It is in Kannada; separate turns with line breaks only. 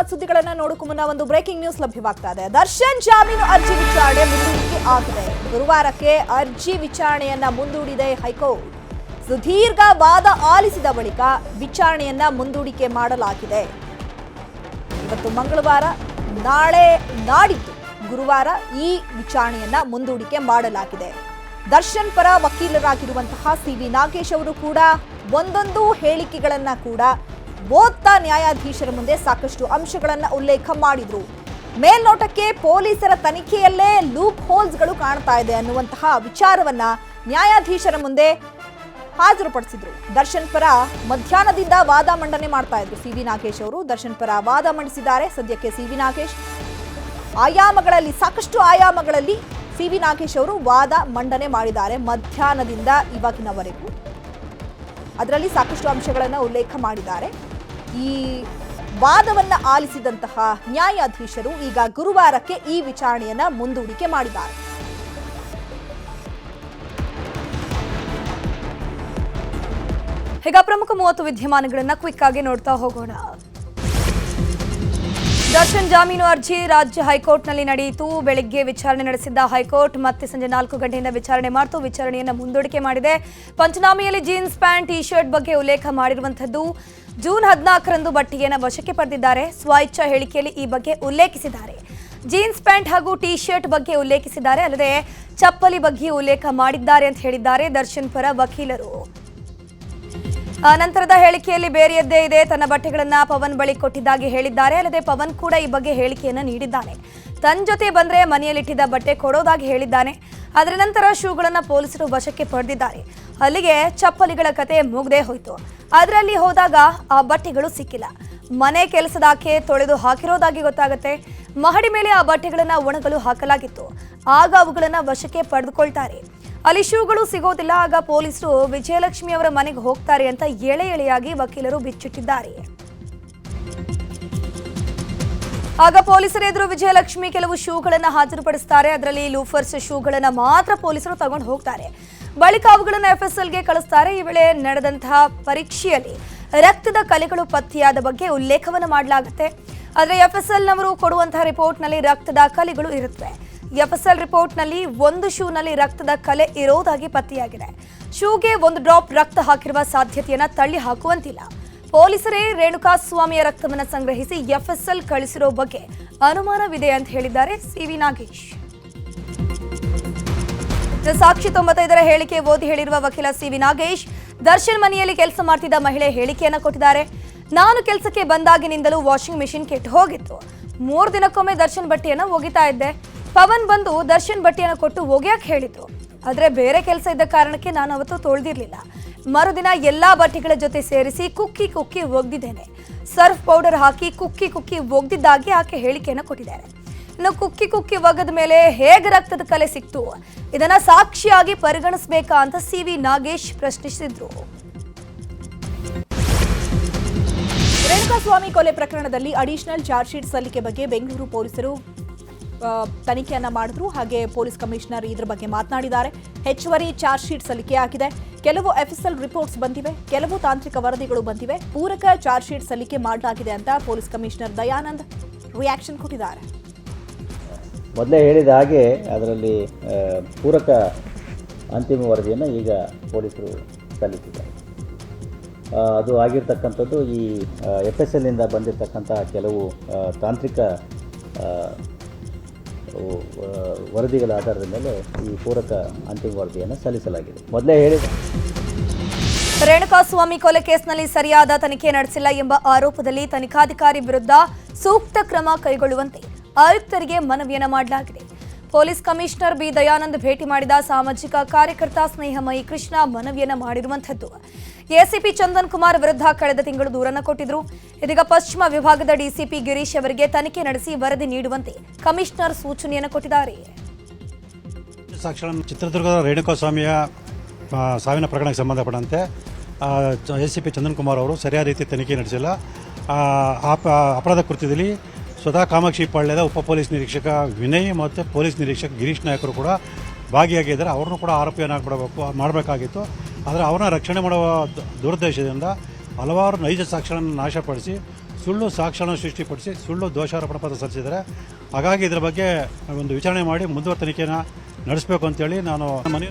ಮೂವತ್ತು ಸುದ್ದಿಗಳನ್ನ ನೋಡೋಕು ಮುನ್ನ ಒಂದು ಬ್ರೇಕಿಂಗ್ ನ್ಯೂಸ್ ಲಭ್ಯವಾಗ್ತಾ ಇದೆ. ದರ್ಶನ್ ಜಾಮೀನು ಅರ್ಜಿ ವಿಚಾರಣೆ ಮುಂದೂಡಿಕೆ ಆಗಿದೆ. ಗುರುವಾರಕ್ಕೆ ಅರ್ಜಿ ವಿಚಾರಣೆಯನ್ನ ಮುಂದೂಡಿದೆ ಹೈಕೋರ್ಟ್. ಸುದೀರ್ಘ ವಾದ ಆಲಿಸಿದ ಬಳಿಕ ವಿಚಾರಣೆಯನ್ನ ಮುಂದೂಡಿಕೆ ಮಾಡಲಾಗಿದೆ. ಇವತ್ತು ಮಂಗಳವಾರ, ನಾಳೆ ನಾಡಿದ್ದು ಗುರುವಾರ ಈ ವಿಚಾರಣೆಯನ್ನ ಮುಂದೂಡಿಕೆ ಮಾಡಲಾಗಿದೆ. ದರ್ಶನ್ ಪರ ವಕೀಲರಾಗಿರುವಂತಹ ಸಿ ವಿ ನಾಗೇಶ್ ಅವರು ಕೂಡ ಒಂದೊಂದು ಹೇಳಿಕೆಗಳನ್ನ ಕೂಡ ಓದ್ತಾ ನ್ಯಾಯಾಧೀಶರ ಮುಂದೆ ಸಾಕಷ್ಟು ಅಂಶಗಳನ್ನು ಉಲ್ಲೇಖ ಮಾಡಿದ್ರು. ಮೇಲ್ನೋಟಕ್ಕೆ ಪೊಲೀಸರ ತನಿಖೆಯಲ್ಲೇ ಲೂಪ್ ಹೋಲ್ಸ್ಗಳು ಕಾಣ್ತಾ ಇದೆ ಅನ್ನುವಂತಹ ವಿಚಾರವನ್ನ ನ್ಯಾಯಾಧೀಶರ ಮುಂದೆ ಹಾಜರುಪಡಿಸಿದ್ರು. ದರ್ಶನ್ ಪರ ಮಧ್ಯಾಹ್ನದಿಂದ ವಾದ ಮಂಡನೆ ಮಾಡ್ತಾ ಇದ್ರು ಸಿ ವಿ ನಾಗೇಶ್ ಅವರು. ದರ್ಶನ್ ಪರ ವಾದ ಮಂಡಿಸಿದ್ದಾರೆ ಸದ್ಯಕ್ಕೆ ಸಿ ವಿ ನಾಗೇಶ್. ಆಯಾಮಗಳಲ್ಲಿ, ಸಾಕಷ್ಟು ಆಯಾಮಗಳಲ್ಲಿ ಸಿ ವಿ ನಾಗೇಶ್ ಅವರು ವಾದ ಮಂಡನೆ ಮಾಡಿದ್ದಾರೆ ಮಧ್ಯಾಹ್ನದಿಂದ ಇವಾಗಿನವರೆಗೂ. ಅದರಲ್ಲಿ ಸಾಕಷ್ಟು ಅಂಶಗಳನ್ನು ಉಲ್ಲೇಖ ಮಾಡಿದ್ದಾರೆ. ಈ ವಾದವನ್ನ ಆಲಿಸಿದಂತಹ ನ್ಯಾಯಾಧೀಶರು ಈಗ ಗುರುವಾರಕ್ಕೆ ಈ ವಿಚಾರಣೆಯನ್ನ ಮುಂದೂಡಿಕೆ ಮಾಡಿದ್ದಾರೆ.
ಈಗ ಪ್ರಮುಖ ಮೂವತ್ತು ವಿದ್ಯಮಾನಗಳನ್ನ ಕ್ವಿಕ್ ಆಗಿ ನೋಡ್ತಾ ಹೋಗೋಣ. ದರ್ಶನ್ ಜಾಮೀನು ಅರ್ಜಿ ರಾಜ್ಯ ಹೈಕೋರ್ಟ್ನಲ್ಲಿ ನಡೆಯಿತು. ಬೆಳಗ್ಗೆ ವಿಚಾರಣೆ ನಡೆಸಿದ್ದ ಹೈಕೋರ್ಟ್ ಮತ್ತೆ ಸಂಜೆ ನಾಲ್ಕು ಗಂಟೆಯಿಂದ ವಿಚಾರಣೆ ಮಾಡಿತು. ವಿಚಾರಣೆಯನ್ನು ಮುಂದೂಡಿಕೆ ಮಾಡಿದೆ. ಪಂಚನಾಮೆಯಲ್ಲಿ ಜೀನ್ಸ್ ಪ್ಯಾಂಟ್ ಟಿ ಶರ್ಟ್ ಬಗ್ಗೆ ಉಲ್ಲೇಖ ಮಾಡಿರುವಂತದ್ದು ಜೂನ್ ಹದಿನಾಲ್ಕರಂದು ಬಟ್ಟಿಗೆಯನ್ನು ವಶಕ್ಕೆ ಪಡೆದಿದ್ದಾರೆ. ಸ್ವಇಚ್ಛಾ ಹೇಳಿಕೆಯಲ್ಲಿ ಈ ಬಗ್ಗೆ ಉಲ್ಲೇಖಿಸಿದ್ದಾರೆ. ಜೀನ್ಸ್ ಪ್ಯಾಂಟ್ ಹಾಗೂ ಟಿ ಶರ್ಟ್ ಬಗ್ಗೆ ಉಲ್ಲೇಖಿಸಿದ್ದಾರೆ. ಅಲ್ಲದೆ ಚಪ್ಪಲಿ ಬಗ್ಗೆ ಉಲ್ಲೇಖ ಮಾಡಿದ್ದಾರೆ ಅಂತ ಹೇಳಿದ್ದಾರೆ ದರ್ಶನ್ ಪರ ವಕೀಲರು. ನಂತರದ ಹೇಳಿಕೆಯಲ್ಲಿ ಬೇರೆಯದ್ದೇ ಇದೆ. ತನ್ನ ಬಟ್ಟೆಗಳನ್ನ ಪವನ್ ಬಳಿ ಕೊಟ್ಟಿದ್ದಾಗಿ ಹೇಳಿದ್ದಾರೆ. ಅಲ್ಲದೆ ಪವನ್ ಕೂಡ ಈ ಬಗ್ಗೆ ಹೇಳಿಕೆಯನ್ನು ನೀಡಿದ್ದಾನೆ. ತನ್ನ ಜೊತೆ ಬಂದ್ರೆ ಮನೆಯಲ್ಲಿಟ್ಟಿದ್ದ ಬಟ್ಟೆ ಕೊಡೋದಾಗಿ ಹೇಳಿದ್ದಾನೆ. ಅದರ ನಂತರ ಶೂಗಳನ್ನು ಪೊಲೀಸರು ವಶಕ್ಕೆ ಪಡೆದಿದ್ದಾರೆ. ಅಲ್ಲಿಗೆ ಚಪ್ಪಲಿಗಳ ಕತೆ ಮುಗ್ದೇ ಹೋಯಿತು. ಅದರಲ್ಲಿ ಹೋದಾಗ ಆ ಬಟ್ಟೆಗಳು ಸಿಕ್ಕಿಲ್ಲ. ಮನೆ ಕೆಲಸದಾಕೆ ತೊಳೆದು ಹಾಕಿರೋದಾಗಿ ಗೊತ್ತಾಗುತ್ತೆ. ಮಹಡಿ ಮೇಲೆ ಆ ಬಟ್ಟೆಗಳನ್ನು ಒಣಗಲು ಹಾಕಲಾಗಿತ್ತು. ಆಗ ಅವುಗಳನ್ನು ವಶಕ್ಕೆ ಪಡೆದುಕೊಳ್ತಾರೆ. ಅಲ್ಲಿ ಶೂಗಳು ಸಿಗೋದಿಲ್ಲ. ಆಗ ಪೊಲೀಸರು ವಿಜಯಲಕ್ಷ್ಮಿ ಅವರ ಮನೆಗೆ ಹೋಗ್ತಾರೆ ಅಂತ ಎಳೆ ಎಳೆಯಾಗಿ ವಕೀಲರು ಬಿಚ್ಚಿಟ್ಟಿದ್ದಾರೆ. ಆಗ ಪೊಲೀಸರ ಎದುರು ವಿಜಯಲಕ್ಷ್ಮಿ ಕೆಲವು ಶೂಗಳನ್ನು ಹಾಜರುಪಡಿಸ್ತಾರೆ. ಅದರಲ್ಲಿ ಲೂಫರ್ಸ್ ಶೂಗಳನ್ನ ಮಾತ್ರ ಪೊಲೀಸರು ತಗೊಂಡು ಹೋಗ್ತಾರೆ. ಬಳಿಕ ಅವುಗಳನ್ನು ಎಫ್ಎಸ್ಎಲ್ಗೆ ಕಳಿಸ್ತಾರೆ. ಈ ವೇಳೆ ನಡೆದಂತಹ ಪರೀಕ್ಷೆಯಲ್ಲಿ ರಕ್ತದ ಕಲೆಗಳು ಪತ್ತೆಯಾದ ಬಗ್ಗೆ ಉಲ್ಲೇಖವನ್ನು ಮಾಡಲಾಗುತ್ತೆ. ಆದರೆ ಎಫ್ಎಸ್ಎಲ್ನವರು ಕೊಡುವಂತಹ ರಿಪೋರ್ಟ್ನಲ್ಲಿ ರಕ್ತದ ಕಲೆಗಳು ಇರುತ್ತವೆ. ಎಫ್ಎಸ್ಎಲ್ ರಿಪೋರ್ಟ್ನಲ್ಲಿ ಒಂದು ಶೂನಲ್ಲಿ ರಕ್ತದ ಕಲೆ ಇರೋದಾಗಿ ಪತ್ತೆಯಾಗಿದೆ. ಶೂಗೆ ಒಂದು ಡ್ರಾಪ್ ರಕ್ತ ಹಾಕಿರುವ ಸಾಧ್ಯತೆಯನ್ನ ತಳ್ಳಿ ಹಾಕುವಂತಿಲ್ಲ ಪೊಲೀಸರೇ ರೇಣುಕಾ ಸ್ವಾಮಿಯ ರಕ್ತವನ್ನು ಸಂಗ್ರಹಿಸಿ ಎಫ್ಎಸ್ಎಲ್ ಕಳಿಸಿರೋ ಬಗ್ಗೆ ಅನುಮಾನವಿದೆ ಅಂತ ಹೇಳಿದ್ದಾರೆ ಸಿವಿ ನಾಗೇಶ್. ಸಾಕ್ಷಿ ತೊಂಬತ್ತೈದರ ಹೇಳಿಕೆ ಓದಿ ಹೇಳಿರುವ ವಕೀಲ ಸಿವಿ ನಾಗೇಶ್, ದರ್ಶನ್ ಮನೆಯಲ್ಲಿ ಕೆಲಸ ಮಾಡ್ತಿದ್ದ ಮಹಿಳೆ ಹೇಳಿಕೆಯನ್ನು ಕೊಟ್ಟಿದ್ದಾರೆ. ನಾನು ಕೆಲಸಕ್ಕೆ ಬಂದಾಗಿನಿಂದಲೂ ವಾಷಿಂಗ್ ಮಿಷಿನ್ ಕೆಟ್ಟು ಹೋಗಿತ್ತು. ಮೂರು ದಿನಕ್ಕೊಮ್ಮೆ ದರ್ಶನ್ ಬಟ್ಟೆಯನ್ನು ಒಗಿತಾ ಇದ್ದೆ. ಪವನ್ ಬಂದು ದರ್ಶನ್ ಬಟ್ಟೆಯನ್ನು ಕೊಟ್ಟು ಒಗೆಯಕ್ಕೆ ಹೇಳಿತು ಆದರೆ ಬೇರೆ ಕೆಲಸ ಇದ್ದ ಕಾರಣಕ್ಕೆ ನಾನು ಅವತ್ತು ತೊಳೆದಿರ್ಲಿಲ್ಲ. ಮರುದಿನ ಎಲ್ಲಾ ಬಟ್ಟೆಗಳ ಜೊತೆ ಸೇರಿಸಿ ಕುಕ್ಕಿ ಕುಕ್ಕಿ ಒಗ್ದಿದ್ದೇನೆ. ಸರ್ಫ್ ಪೌಡರ್ ಹಾಕಿ ಕುಕ್ಕಿ ಕುಕ್ಕಿ ಒಗ್ದಿದ್ದಾಗಿ ಆಕೆ ಹೇಳಿಕೆಯನ್ನು ಕೊಟ್ಟಿದ್ದಾರೆ. ಇನ್ನು ಕುಕ್ಕಿ ಕುಕ್ಕಿ ಒಗದ ಮೇಲೆ ಹೇಗೆ ರಕ್ತದ ಕಲೆ ಸಿಕ್ತು? ಇದನ್ನ ಸಾಕ್ಷಿಯಾಗಿ ಪರಿಗಣಿಸಬೇಕಾ ಅಂತ ಸಿ ವಿ ನಾಗೇಶ್ ಪ್ರಶ್ನಿಸಿದ್ರು.
ರೇಣುಕಾಸ್ವಾಮಿ ಕೊಲೆ ಪ್ರಕರಣದಲ್ಲಿ ಅಡಿಷನಲ್ ಚಾರ್ಜ್ಶೀಟ್ ಸಲ್ಲಿಕೆ ಬಗ್ಗೆ ಬೆಂಗಳೂರು ಪೊಲೀಸರು ತನಿಖೆಯನ್ನ ಮಾಡಿದ್ರು. ಹಾಗೆ ಪೊಲೀಸ್ ಕಮಿಷನರ್ ಇದ್ರ ಬಗ್ಗೆ ಮಾತನಾಡಿದ್ದಾರೆ. ಹೆಚ್ಚುವರಿ ಚಾರ್ಜ್ ಶೀಟ್ ಸಲ್ಲಿಕೆ ಆಗಿದೆ. ಕೆಲವು ಎಫ್ಎಸ್ಎಲ್ ರಿಪೋರ್ಟ್ಸ್ ಬಂದಿವೆ. ಕೆಲವು ತಾಂತ್ರಿಕ ವರದಿಗಳು ಬಂದಿವೆ. ಪೂರಕ ಚಾರ್ಜ್ ಶೀಟ್ ಸಲ್ಲಿಕೆ ಮಾಡಲಾಗಿದೆ ಅಂತ ಪೊಲೀಸ್ ಕಮಿಷನರ್ ದಯಾನಂದ್ ರಿಯಾಕ್ಷನ್ ಕೊಟ್ಟಿದ್ದಾರೆ.
ಮೊದಲೇ ಹೇಳಿದ ಹಾಗೆ ಅದರಲ್ಲಿ ಪೂರಕ ಅಂತಿಮ ವರದಿಯನ್ನು ಈಗ ಪೊಲೀಸರು ಸಲ್ಲಿಸಿದ್ದಾರೆ. ಅದು ಆಗಿರ್ತಕ್ಕಂಥದ್ದು ಈ ಎಫ್ ಎಸ್ ಎಲ್ಲಿಂದ ಬಂದಿರತಕ್ಕಂಥ ಕೆಲವು ತಾಂತ್ರಿಕ ವರದಿಗಳ ಆಧಾರದ ಮೇಲೆ ಈ ಪೂರಕ ಅಂತಿಮ ವರದಿಯನ್ನು ಸಲ್ಲಿಸಲಾಗಿದೆ. ಮೊದಲೇ ಹೇಳಿದ.
ರೇಣುಕಾಸ್ವಾಮಿ ಕೊಲೆ ಕೇಸ್ನಲ್ಲಿ ಸರಿಯಾದ ತನಿಖೆ ನಡೆಸಿಲ್ಲ ಎಂಬ ಆರೋಪದಲ್ಲಿ ತನಿಖಾಧಿಕಾರಿ ವಿರುದ್ಧ ಸೂಕ್ತ ಕ್ರಮ ಕೈಗೊಳ್ಳುವಂತೆ ಆಯುಕ್ತರಿಗೆ ಮನವಿಯನ್ನು ಮಾಡಲಾಗಿದೆ. ಪೊಲೀಸ್ ಕಮಿಷನರ್ ಬಿ ದಯಾನಂದ್ ಭೇಟಿ ಮಾಡಿದ ಸಾಮಾಜಿಕ ಕಾರ್ಯಕರ್ತ ಸ್ನೇಹಮಯಿ ಕೃಷ್ಣ ಮನವಿಯನ್ನ ಮಾಡಿರುವಂಥದ್ದು. ಎಸಿಪಿ ಚಂದನ್ ಕುಮಾರ್ ವಿರುದ್ಧ ಕಳೆದ ತಿಂಗಳು ದೂರನ್ನು ಕೊಟ್ಟಿದ್ರು. ಇದೀಗ ಪಶ್ಚಿಮ ವಿಭಾಗದ ಡಿಸಿಪಿ ಗಿರೀಶ್ ಅವರಿಗೆ ತನಿಖೆ ನಡೆಸಿ ವರದಿ ನೀಡುವಂತೆ ಕಮಿಷನರ್ ಸೂಚನೆಯನ್ನು ಕೊಟ್ಟಿದ್ದಾರೆ.
ಚಿತ್ರದುರ್ಗದ ರೇಣುಕಾಸ್ವಾಮಿಯ ಸಾವಿನ ಪ್ರಕರಣಕ್ಕೆ ಸಂಬಂಧಪಟ್ಟಂತೆ A C P Chandan Kumar ಅವರು ಸರಿಯಾದ ರೀತಿ ತನಿಖೆ ನಡೆಸಿಲ್ಲ. ಅಪರಾಧ ಕೃತ್ಯದಲ್ಲಿ ಸ್ವತಃ ಕಾಮಾಕ್ಷಿ ಪಾಳ್ಯದ ಉಪ ಪೊಲೀಸ್ ನಿರೀಕ್ಷಕ ವಿನಯ್ ಮತ್ತು ಪೊಲೀಸ್ ನಿರೀಕ್ಷಕ ಗಿರೀಶ್ ನಾಯಕರು ಕೂಡ ಭಾಗಿಯಾಗಿದ್ದಾರೆ. ಅವ್ರನ್ನೂ ಕೂಡ ಆರೋಪಿಯನ್ನಾಗ್ಬಿಡಬೇಕು ಮಾಡಬೇಕಾಗಿತ್ತು. ಆದರೆ ಅವ್ರನ್ನ ರಕ್ಷಣೆ ಮಾಡುವ ದುರುದ್ದೇಶದಿಂದ ಹಲವಾರು ನೈಜ ಸಾಕ್ಷ್ಯಗಳನ್ನು ನಾಶಪಡಿಸಿ, ಸುಳ್ಳು ಸಾಕ್ಷ್ಯಗಳನ್ನು ಸೃಷ್ಟಿಪಡಿಸಿ, ಸುಳ್ಳು ದೋಷಾರೋಪಣ ಪತ್ರ ಸಲ್ಲಿಸಿದ್ದಾರೆ. ಹಾಗಾಗಿ ಇದರ ಬಗ್ಗೆ ಒಂದು ವಿಚಾರಣೆ ಮಾಡಿ ಮುಂದುವರೆ ತನಿಖೆಯನ್ನು ನಡೆಸಬೇಕು ಅಂತೇಳಿ ನಾನು ಮನವಿ